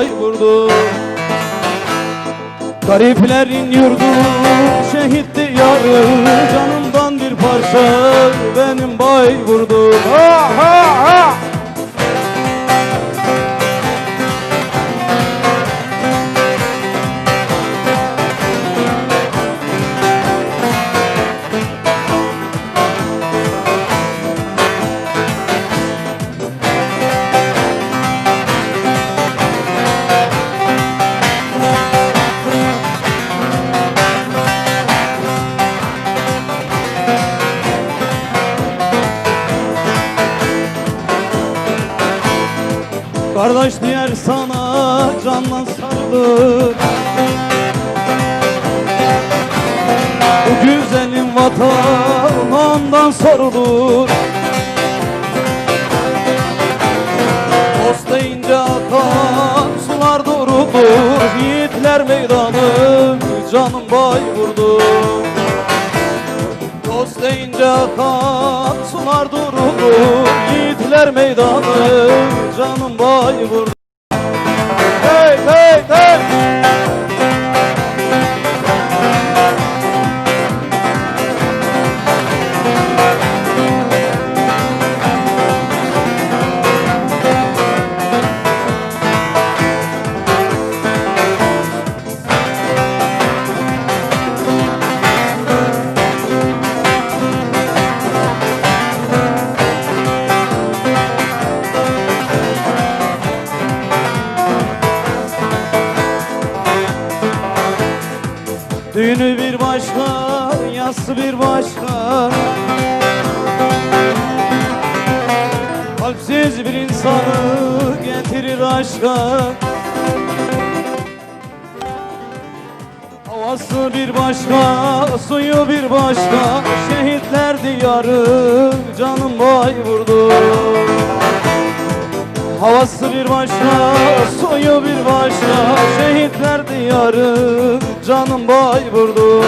Bayburdu. Gariplerin yurdu şehit diyarı Canımdan bir parça benim Bayburdu. Ha ha ha Kardeş diğer sana canla sarılır. Bu güzelim vatan ondan sorulur. Dost deyince akan sular durulur. Yiğitler meydanı canım Bayburdu. Dost deyince akan sular durulur. Yiğitler meydanı canım Bayburdu Hey Düğünü bir başka, yası bir başka. Kalpsiz bir insanı getirir aşka. Havası bir başka, suyu bir başka. Şehitler diyarı canım Bayburdu Havası bir başka, suyu bir başka. Şehitler diyarı canım Bayburdu